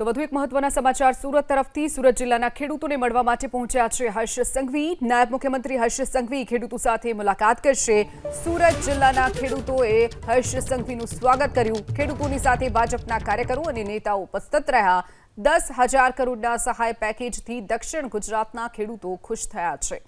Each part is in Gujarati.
તો વધુ એક મહત્વના સમાચાર. સુરત તરફથી સુરત જિલ્લાના ખેડૂતોને મળવા માટે પહોંચ્યા છે હર્ષ સંઘવી. નાયબ મુખ્યમંત્રી હર્ષ સંઘવી ખેડૂતો સાથે મુલાકાત કરશે. સુરત જિલ્લાના ખેડૂતોએ હર્ષ સંઘવીનું સ્વાગત કર્યું. ખેડૂતોની સાથે ભાજપના કાર્યકરો અને નેતાઓ ઉપસ્થિત રહ્યા. દસ હજાર કરોડના સહાય પેકેજથી દક્ષિણ ગુજરાતના ખેડૂતો ખુશ થયા છે.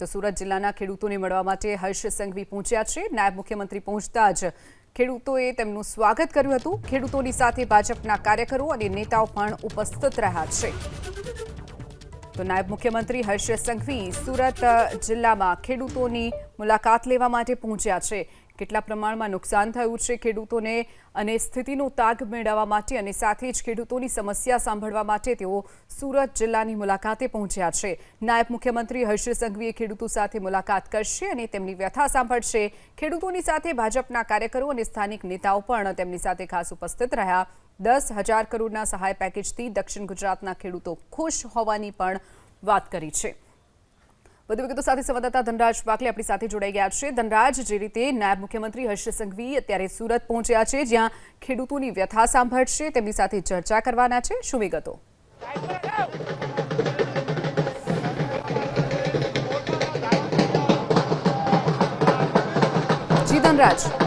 તો સુરત જિલ્લાના ખેડૂતોને મળવા માટે હર્ષ સંઘવી પહોંચ્યા છે. નાયબ મુખ્યમંત્રી પહોંચતા જ ખેડૂતોએ તેમનું સ્વાગત કર્યું હતું. ખેડૂતોની સાથે ભાજપના કાર્યકરો અને નેતાઓ પણ ઉપસ્થિત રહ્યા છે. તો નાયબ મુખ્યમંત્રી હર્ષ સંઘવી સુરત જિલ્લામાં ખેડૂતોની મુલાકાત લેવા માટે પહોંચ્યા છે. કેટલા પ્રમાણમાં નુકસાન થયું છે ખેડૂતોને અને સ્થિતિનો તાગ મેળવવા માટે અને સાથે જ ખેડૂતોની સમસ્યા સાંભળવા માટે તેઓ સુરત જિલ્લાની મુલાકાતે પહોંચ્યા છે. નાયબ મુખ્યમંત્રી હર્ષ સંઘવીએ ખેડૂતો સાથે મુલાકાત કરશે અને તેમની વ્યથા સાંભળશે. ખેડૂતોની સાથે ભાજપના કાર્યકરો અને સ્થાનિક નેતાઓ પણ તેમની સાથે ખાસ ઉપસ્થિત રહ્યા. દસ હજાર કરોડના સહાય પેકેજથી દક્ષિણ ગુજરાતના ખેડૂતો ખુશ હોવાની પણ વાત કરી છે. વધુ વિગતો સાથે સંવાદદાતા ધનરાજ બાકલે આપણી સાથે જોડાઈ ગયા છે. ધનરાજ, જે રીતે નાયબ મુખ્યમંત્રી હર્ષ સંઘવી અત્યારે સુરત પહોંચ્યા છે, જ્યાં ખેડૂતોની વ્યથા સાંભળશે, તેમની સાથે ચર્ચા કરવાના છે. શું વિગતો? જી ધનરાજ.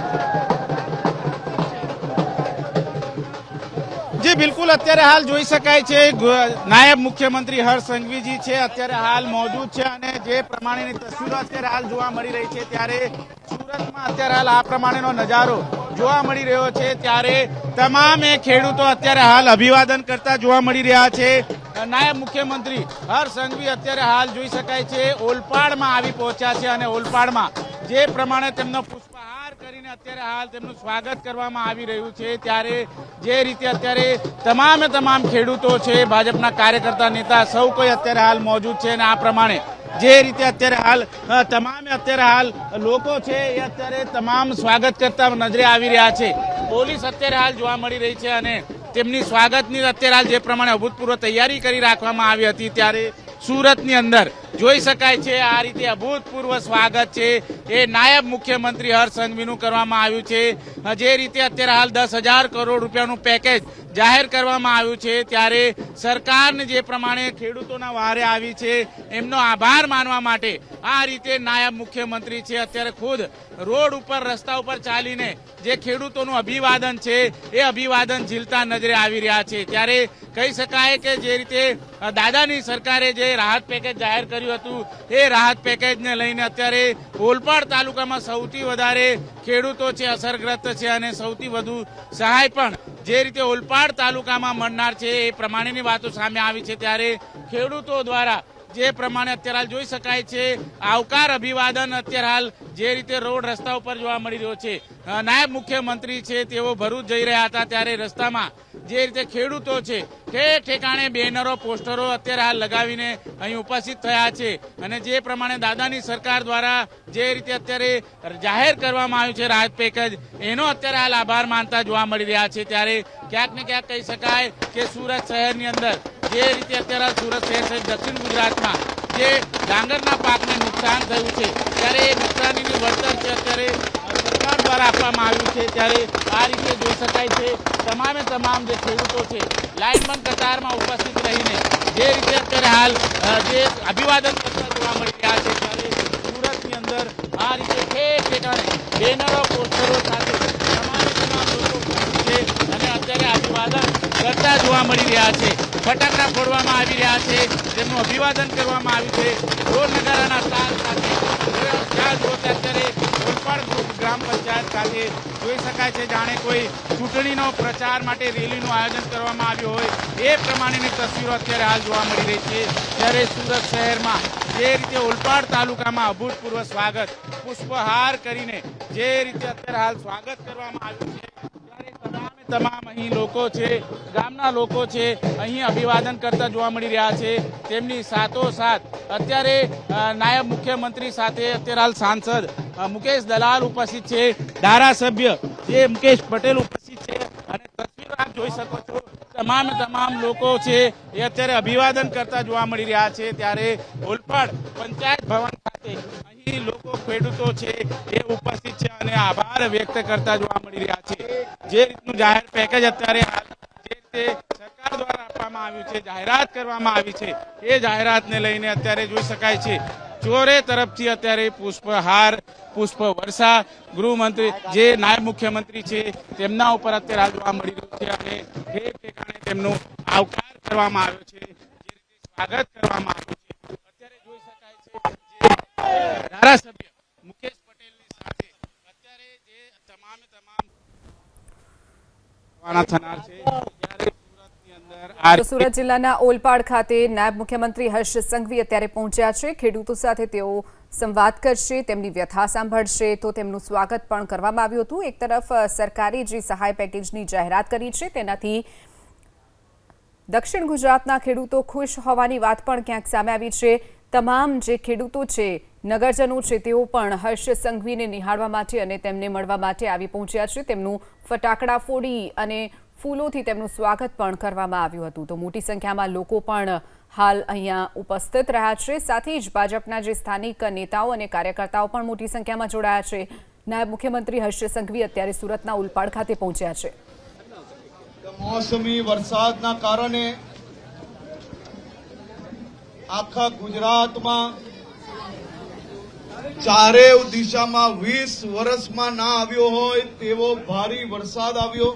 બિલકુલ અત્યારે હાલ જોઈ શકાય છે નાયબ મુખ્યમંત્રી હર્ષ સંઘવીજી છે, અત્યારે હાલ મોજૂદ છે અને જે પ્રમાણેની તસવીરો અત્યારે હાલ જોવા મળી રહી છે, ત્યારે સુરતમાં અત્યારે હાલ આ પ્રમાણેનો નજારો જોવા મળી રહ્યો છે, ત્યારે તમામે ખેડૂતો અત્યારે હાલ અભિવાદન કરતા જોવા મળી રહ્યા છે. નાયબ મુખ્યમંત્રી હર્ષ સંઘવી અત્યારે હાલ જોઈ શકાય છે, ઓલપાડમાં આવી પહોંચ્યા છે અને ઓલપાડમાં જે પ્રમાણે તેમનો પુષ્પહાર કરીને અત્યારે હાલ તેમનું સ્વાગત કરવામાં આવી રહ્યું છે, ત્યારે જે રીતે અત્યારે તમામે તમામ ખેડૂતો છે, ભાજપના કાર્યકર્તા, નેતા સૌ કોઈ અત્યારે હાલ મોજૂદ છે અને આ પ્રમાણે જે રીતે અત્યારે હાલ તમામે અત્યારે હાલ લોકો છે એ અત્યારે તમામ સ્વાગત કરતા નજરે આવી રહ્યા છે. પોલીસ અત્યારે હાલ જોવા મળી રહી છે અને તેમની સ્વાગતની અત્યારે હાલ જે પ્રમાણે અભૂતપૂર્વ તૈયારી કરી રાખવામાં આવી હતી, ત્યારે સુરતની અંદર જોઈ શકાય છે, આ રીતે અભૂતપૂર્વ સ્વાગત છે. એ નાયબ મુખ્યમંત્રી હર્ષ કરવામાં આવ્યું છે. જે રીતે અત્યારે હાલ દસ હજાર કરોડ રૂપિયાનું પેકેજ જાહેર કરવામાં આવ્યું છે, ત્યારે સરકારને જે પ્રમાણે ખેડૂતોના વારે આવી છે, એમનો આભાર માનવા માટે આ રીતે નાયબ મુખ્યમંત્રી છે, અત્યારે ખુદ રોડ ઉપર, રસ્તા ઉપર ચાલીને જે ખેડૂતોનું અભિવાદન છે, એ અભિવાદન ઝીલતા નજરે આવી રહ્યા છે. ત્યારે કહી શકાય કે જે રીતે દાદાની સરકારે જે રાહત પેકેજ જાહેર કર્યું હતું. એ રાહત પેકેજને લઈને અત્યારે ઓલપાડ તાલુકામાં સૌથી વધારે ખેડૂતો છે, અસરગ્રસ્ત છે અને સૌથી વધુ સહાય પણ જે રીતે ઓલપાડ તાલુકામાં મળનાર છે એ પ્રમાણેની વાતો સામે આવી છે. ત્યારે ખેડૂતો દ્વારા જે પ્રમાણે અત્યારે હાલ જોઈ શકાય છે, આવકાર અભિવાદન અત્યારે હાલ જે રીતે રોડ રસ્તા ઉપર જોવા મળી રહ્યો છે. નાયબ મુખ્યમંત્રી છે, તેઓ ભરૂચ જઈ રહ્યા હતા ત્યારે રસ્તામાં જે રીતે ખેડૂતો છે ઠેર ઠેકાણે બેનરો, પોસ્ટરો અત્યારે હાલ લગાવીને અહીં ઉપસ્થિત થયા છે. અને જે પ્રમાણે દાદાની સરકાર દ્વારા જે રીતે અત્યારે જાહેર કરવામાં આવ્યું છે રાહત પેકેજ, એનો અત્યારે હાલ આભાર માનતા જોવા મળી રહ્યા છે. ત્યારે ક્યાંક ને ક્યાંક કહી શકાય કે સુરત શહેરની અંદર જે રીતે અત્યારે સુરત શહેર સહિત દક્ષિણ ગુજરાતમાં જે ડાંગરના પાકને નુકસાન થયું છે, ત્યારે એ નુકસાનીનું વળતર છે અત્યારે સરકાર દ્વારા આપવામાં આવ્યું છે, ત્યારે આ રીતે જોઈ શકાય છે, તમામે તમામ જે ખેડૂતો છે લાઇનબંધ કતારમાં ઉપસ્થિત રહીને જે રીતે અત્યારે હાલ જે અભિવાદન કરતા જોવા મળી રહ્યા છે, ત્યારે સુરતની અંદર આ રીતે ઠેર ઠેકાણે બેનરો, પોસ્ટરો સાથે તમામે તમામ લોકો છે અને અત્યારે અભિવાદન કરતા જોવા મળી રહ્યા છે. ફટાકડા ફોડવામાં આવી રહ્યા છે, તેમનું અભિવાદન કરવામાં આવ્યું છે. ઢોલ નગારાના તાલ સાથે અત્યારે ઓલપાડ ગ્રામ પંચાયત ખાતે. જોઈ શકાય છે, જાણે કોઈ ચૂંટણીનો પ્રચાર માટે રેલીનું આયોજન કરવામાં આવ્યું હોય. એ પ્રમાણેની તસવીરો અત્યારે હાલ જોવા મળી રહી છે. ત્યારે સુરત શહેરમાં જે રીતે ઓલપાડ તાલુકામાં અભૂતપૂર્વ સ્વાગત, પુષ્પહાર કરીને જે રીતે અત્યારે હાલ સ્વાગત કરવામાં આવ્યું છે તમામે અહીં લોકો છે, ગામના લોકો છે, અહીં અભિવાદન કરતા જોવા મળી રહ્યા છે. તેમની સાથોસાથ અત્યારે નાયબ મુખ્યમંત્રી સાથે અત્યારે હાલ સાંસદ મુકેશ દલાલ ઉપસ્થિત છે, ધારાસભ્ય જે મુકેશ પટેલ ઉપસ્થિત છે. અને તસવીર આપ જોઈ શકો છો, તમામે તમામ લોકો છે, એ અત્યારે અભિવાદન કરતા જોવા મળી રહ્યા છે. ત્યારે ઓલપાડ પંચાયત ભવન ખાતે અહીં લોકો ખેડૂતો છે એ ઉપસ્થિત છે અને આભાર વ્યક્ત કરતા જોવા મળી રહ્યા છે. જે રીતનું જાહેર પેકેજ અત્યારે જે રીતે સરકાર આવ્યું છે, જાહેરાત કરવામાં આવી છે, એ જાહેરાતને લઈને અત્યારે જોઈ શકાય છે. ચોરે તરફથી અત્યારે પુષ્પહાર પુષ્પ વર્ષા ગૃહમંત્રી, જે નાયબ મુખ્યમંત્રી છે, તેમના ઉપર અત્યારે જોવા મળી રહ્યું છે અને એ ઠેકાણે તેમનો આવકાર કરવામાં આવ્યો છે. જે સ્વાગત કરવામાં આવ્યું છે અત્યારે જોઈ શકાય છે જે સુરત જિલ્લાના ઓલપાડ ખાતે નાયબ મુખ્યમંત્રી હર્ષ સંઘવી અત્યારે પહોંચ્યા છે. ખેડૂતો સાથે તેઓ સંવાદ કરશે, તેમની વ્યથા સાંભળશે. તો તેમનું સ્વાગત પણ કરવામાં આવ્યું હતું. એક તરફ સરકારે જે સહાય પેકેજની જાહેરાત કરી છે, તેનાથી દક્ષિણ ગુજરાતના ખેડૂતો ખુશ હોવાની વાત પણ ક્યાંક સામે આવી છે. તમામ જે ખેડૂતો છે, નગરજનો છે, તેઓ પણ હર્ષ સંઘવીને નિહાળવા માટે અને તેમને મળવા માટે આવી પહોંચ્યા છે. તેમનું ફટાકડા ફોડી અને ફૂલોથી તેમનું સ્વાગત પણ કરવામાં આવ્યું હતું. તો મોટી સંખ્યામાં લોકો પણ હાલ અહીંયા ઉપસ્થિત રહ્યા છે. સાથે જ ભાજપના જે સ્થાનિક નેતાઓ અને કાર્યકર્તાઓ પણ મોટી સંખ્યામાં જોડાયા છે. નાયબ મુખ્યમંત્રી હર્ષ સંઘવી અત્યારે સુરતના ઉલપાડ ખાતે પહોંચ્યા છે. મોસમી વરસાદના કારણે આખા ગુજરાતમાં ચારેવ દિશામાં વીસ વર્ષમાં ના આવ્યો હોય તેવો ભારે વરસાદ આવ્યો.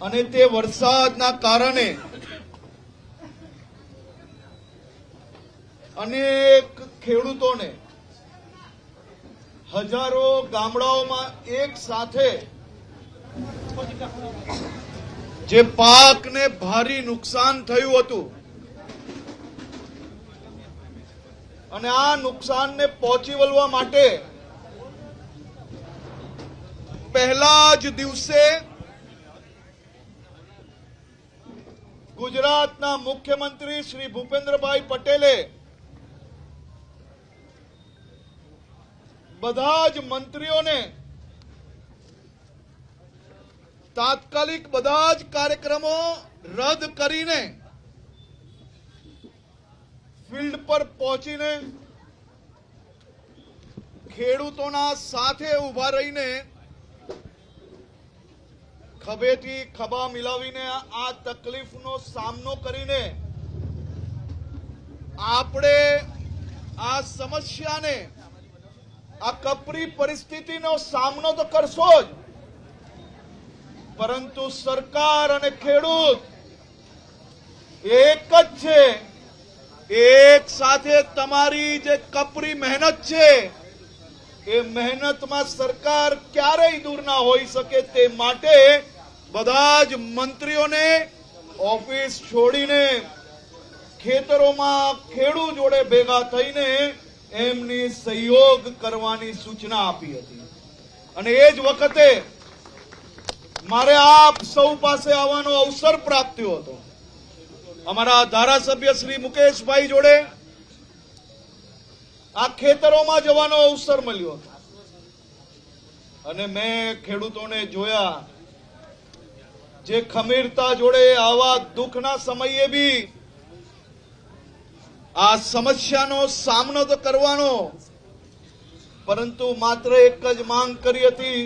અને તે વરસાદના કારણે અનેક ખેડૂતોને હજારો ગામડાઓમાં એક સાથે જે પાકને ભારે નુકસાન થયું હતું. અને આ નુકસાનને પહોંચી વળવા માટે પહેલા જ દિવસે ગુજરાતના મુખ્યમંત્રી શ્રી ભૂપેન્દ્રભાઈ પટેલે બધા જ મંત્રીઓને તાત્કાલિક બધા જ કાર્યક્રમો રદ કરીને ફિલ્ડ પર પહોંચીને ખેડૂતોના સાથે ઊભા રહીને ખભેથી ખભા મિલાવીને આ તકલીફનો સામનો કરીને આપણે આ સમસ્યાને, આ કપરી પરિસ્થિતિનો સામનો તો કરશો જ. પરંતુ સરકાર અને ખેડૂત એક જ છે. એક સાથે તમારી જે કપરી મહેનત છે, એ મહેનતમાં સરકાર ક્યારેય દૂર ના હોઈ શકે તે માટે બધા જ મંત્રીઓને ઓફિસ છોડીને ખેતરોમાં ખેડૂત જોડે ભેગા થઈને એમની સહયોગ કરવાની સૂચના આપી હતી. અને એ જ વખતે મારે આપ સૌ પાસે આવવાનો અવસર પ્રાપ્ત થયો હતો. અમારા ધારાસભ્ય શ્રી મુકેશભાઈ જોડે આ ખેતરોમાં જવાનો અવસર મળ્યો હતો. અને મેં ખેડૂતોને જોયા, જે ખમીરતા જોડે આવા દુઃખના સમયે બી આ સમસ્યાનો સામનો તો કરવાનો, પરંતુ માત્ર એક જ માંગ કરી હતી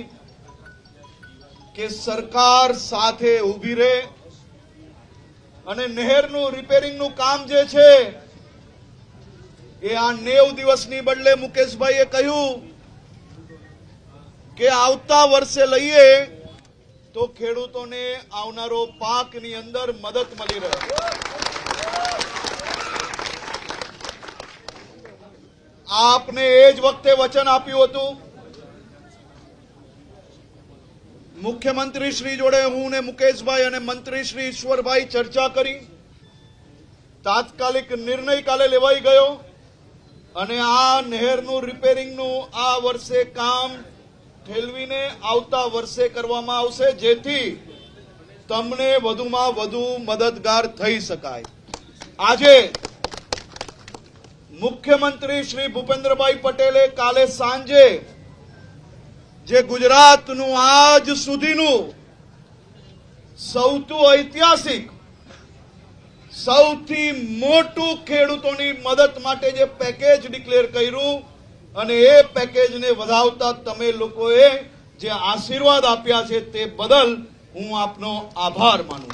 કે સરકાર સાથે ઊભી રહે અને નહેરનું રિપેરિંગનું કામ જે છે, એ આ નેવ દિવસની બદલે મુકેશભાઈએ કહ્યું કે આવતા વર્ષે લઈએ તો ખેડૂતોને આવનારો પાકની અંદર મદદ મળી રહે. આપને એ જ વખતે વચન આપ્યું હતું મુખ્યમંત્રી શ્રી જોડે હું ને મુકેશભાઈ અને મંત્રી શ્રી ઈશ્વરભાઈ ચર્ચા કરી. તાત્કાલિક નિર્ણય કાલે લેવાઈ ગયો અને આ નહેરનું રિપેરિંગનું આ વર્ષે કામ ઠેલવીને આવતા વર્ષે કરવામાં આવશે, જેથી તમને વધુમાં વધુ મદદગાર થઈ શકાય. આજે મુખ્યમંત્રી શ્રી ભૂપેન્દ્રભાઈ પટેલે કાલે સાંજે જે ગુજરાતનું આજ સુધીનું સૌથી ઐતિહાસિક, સૌથી મોટું ખેડૂતોની મદદ માટે જે પેકેજ ડિક્લેર કર્યું અને એ પેકેજને વધાવતા તમે લોકોએ જે આશીર્વાદ આપ્યા છે તે બદલ હું આપનો આભાર માનું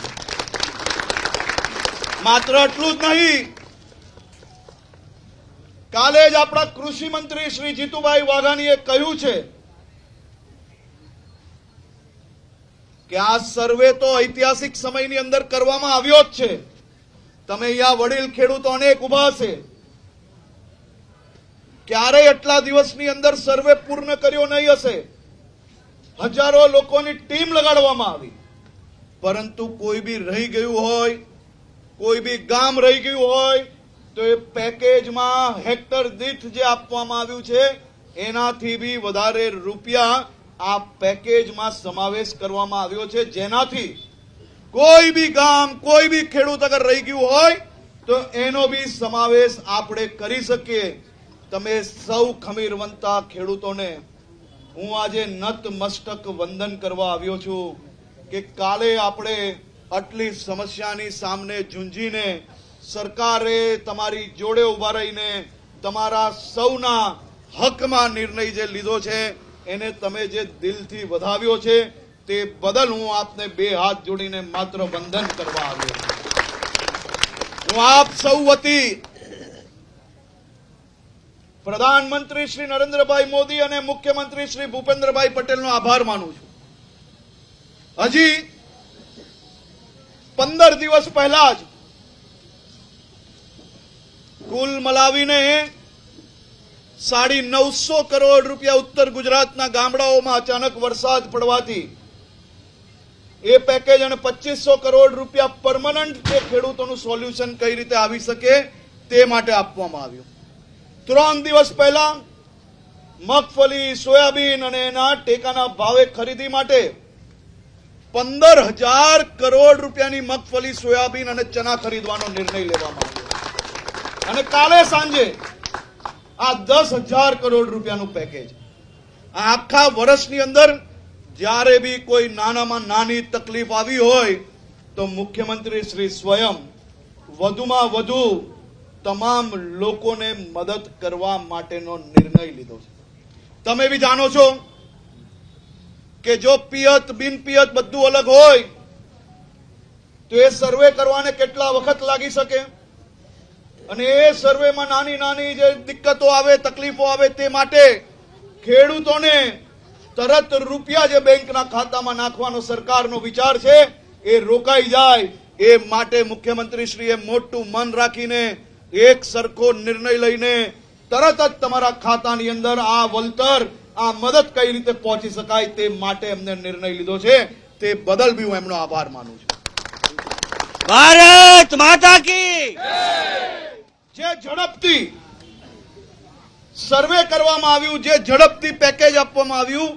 માત્ર એટલું જ નહીં, કાલે જ આપણા કૃષિ મંત્રી શ્રી જીતુભાઈ વાઘાણીએ કહ્યું છે કે આ સર્વે તો ઐતિહાસિક સમયની અંદર કરવામાં આવ્યો જ છે. તમે અહીંયા વડીલ ખેડૂતો અનેક ઊભા છે. ક્યારેય એટલા દિવસની અંદર સર્વે પૂર્ણ કર્યો નહીં હશે. હજારો લોકોની ટીમ લગાડવામાં આવી. પરંતુ કોઈ બી રહી ગયું હોય, કોઈ બી ગામ રહી ગયું હોય, તો એ પેકેજમાં હેક્ટર દીઠ જે આપવામાં આવ્યું છે, એનાથી બી વધારે રૂપિયા આ પેકેજમાં સમાવેશ કરવામાં આવ્યો છે. જેનાથી કોઈ બી ગામ, કોઈ બી ખેડૂત અગર રહી ગયું હોય, તો એનો બી સમાવેશ આપણે કરી શકીએ. તમે સૌ ખમીરવંતા ખેડૂતોને હું આજે નત મસ્તક વંદન કરવા આવ્યો છું કે કાલે આપણે આટલી સમસ્યાની સામે ઝૂંઝીને સરકારે તમારી જોડે ઊભા રહીને તમારા સૌના હકમાં નિર્ણય જે લીધો છે એને તમે જે દિલથી વધાવ્યો છે, તે બદલ હું આપને બે હાથ જોડીને માત્ર વંદન કરવા આવ્યો હું આપ સૌ વતી પ્રધાનમંત્રી શ્રી નરેન્દ્રભાઈ મોદી અને મુખ્યમંત્રી શ્રી ભૂપેન્દ્રભાઈ પટેલનો આભાર માનું છું. હજી પંદર દિવસ પહેલા જ કુલ મલાવીને સાડી નવસો કરોડ રૂપિયા ઉત્તર ગુજરાતના ગામડાઓમાં અચાનક વરસાદ પડવાથી એ પેકેજ અને પચીસો કરોડ રૂપિયા પરમનન્ટ જે ખેડૂતોનું સોલ્યુશન કઈ રીતે આવી શકે તે માટે આપવામાં આવ્યું. ત્રણ દિવસ પહેલા મગફળી, સોયાબીન અને એના ટેકાના ભાવે ખરીદી માટે પંદર હજાર કરોડ રૂપિયાની મગફળી, સોયાબીન અને ચના ખરીદવાનો નિર્ણય લેવામાં આવ્યો. અને કાલે સાંજે આ દસ હજાર કરોડ રૂપિયાનું પેકેજ આખા વર્ષની અંદર જ્યારે બી કોઈ નાનામાં નાની તકલીફ આવી હોય તો મુખ્યમંત્રી શ્રી સ્વયં વધુમાં વધુ તમામ લોકોને મદદ કરવા માટેનો નિર્ણય લીધો છે. તમે બી જાણો છો કે જો પિયત બિન પિયત બધું અલગ હોય, તો એ સર્વે કરવાને કેટલા વખત લાગી શકે? અને એ સર્વેમાં નાની નાની જે દિક્કતો આવે, તકલીફો આવે તે માટે ખેડૂતોને તરત રૂપિયા જે બેંકના ખાતામાં નાખવાનો સરકારનો વિચાર છે, એ રોકાઈ જાય. એ માટે મુખ્યમંત્રી શ્રીએ મોટું મન રાખીને એક સરખો નિર્ણય લઈને તરત જ તમારા ખાતાની અંદર આ વળતર, આ મદદ કઈ રીતે પહોંચી શકાય તે માટે એમને નિર્ણય લીધો છે. તે બદલ બી હું એમનો આભાર માનું છું. ભારત માતા કી જે ઝડપથી સર્વે કરવામાં આવ્યું, જે ઝડપથી પેકેજ આપવામાં આવ્યું,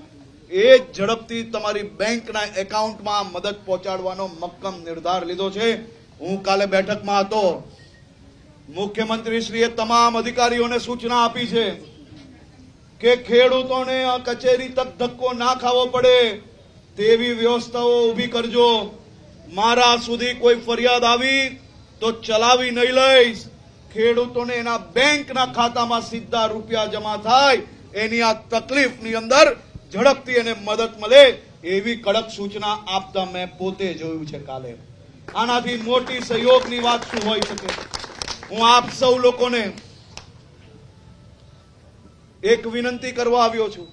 એ ઝડપથી તમારી બેંકના એકાઉન્ટમાં મદદ પહોંચાડવાનો મક્કમ નિર્ધાર લીધો છે. હું કાલે બેઠકમાં હતો. મુખ્યમંત્રીશ્રીએ તમામ અધિકારીઓને સૂચના આપી છે કે ખેડૂતોને કચેરી તક ધક્કો ના ખાવો પડે તેવી વ્યવસ્થાઓ ઊભી કરજો. મારા સુધી કોઈ ફરિયાદ આવી તો ચલાવી નહીં લઈશ. ખેડૂતોને એના બેંકના ખાતામાં સીધા રૂપિયા જમા થાય, એની આ તકલીફની અંદર ઝડપથી એને મદદ મળે એવી કડક સૂચના આપતા મેં પોતે જોયું છે કાલે. આનાથી મોટી સહયોગની વાત શું હોઈ શકે? હું આપ સૌ લોકોને એક વિનંતી કરવા આવ્યો છું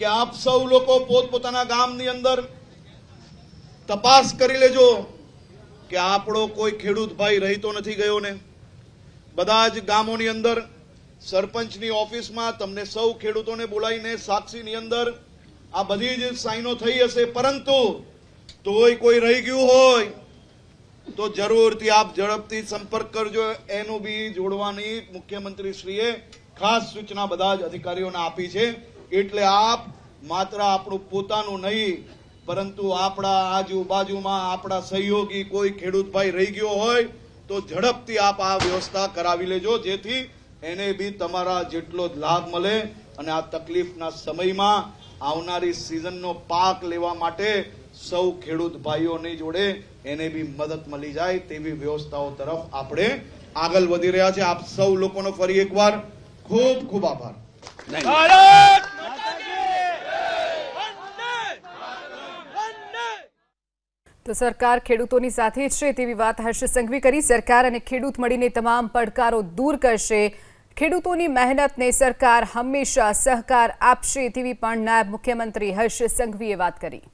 કે આપ સૌ લોકો પોતપોતાના ગામની અંદર તપાસ કરી લેજો કે આપણો કોઈ ખેડૂત ભાઈ રહીતો નથી ગયો ને બધા જ ગામોની અંદર સરપંચની ઓફિસમાં તમને સૌ ખેડૂતોને બોલાવીને સાક્ષીની અંદર આ બધી જ સાઈનો થઈ હશે. પરંતુ તોય કોઈ રહી ગયું હોય તો જરૂરથી આપ ઝડપથી સંપર્ક કરજો. એનું બી જોડવાની મુખ્યમંત્રી શ્રીએ ખાસ સૂચના બધા જ અધિકારીઓને આપી છે. એટલે આપ માત્ર આપણું પોતાનું નહીં પરંતુ આપણા આજુબાજુમાં આપણા સહયોગી કોઈ ખેડૂત ભાઈ રહી ગયો હોય તો ઝડપથી આપ આ વ્યવસ્થા કરાવી લેજો, જેથી એને બી તમારા જેટલો લાભ મળે અને આ તકલીફના સમયમાં આવનારી સિઝનનો પાક લેવા માટે સૌ ખેડૂત ભાઈઓની જોડે એને બી મદદ મળી જાય તેવી વ્યવસ્થાઓ તરફ આપણે આગળ વધી રહ્યા છે આપ સૌ લોકોનો ફરી એકવાર ખૂબ ખૂબ આભાર. ભારત માતા કી વંદે વંદે તો સરકાર ખેડૂતોની સાથે છે તેવી વાત હર્ષ સંઘવી કરી. સરકાર અને ખેડૂત મળીને તમામ પડકારો દૂર કરશે. ખેડૂતોની મહેનતને સરકાર હંમેશા સહકાર આપશે તેવી પણ નાયબ મુખ્યમંત્રી હર્ષ સંઘવીએ વાત કરી.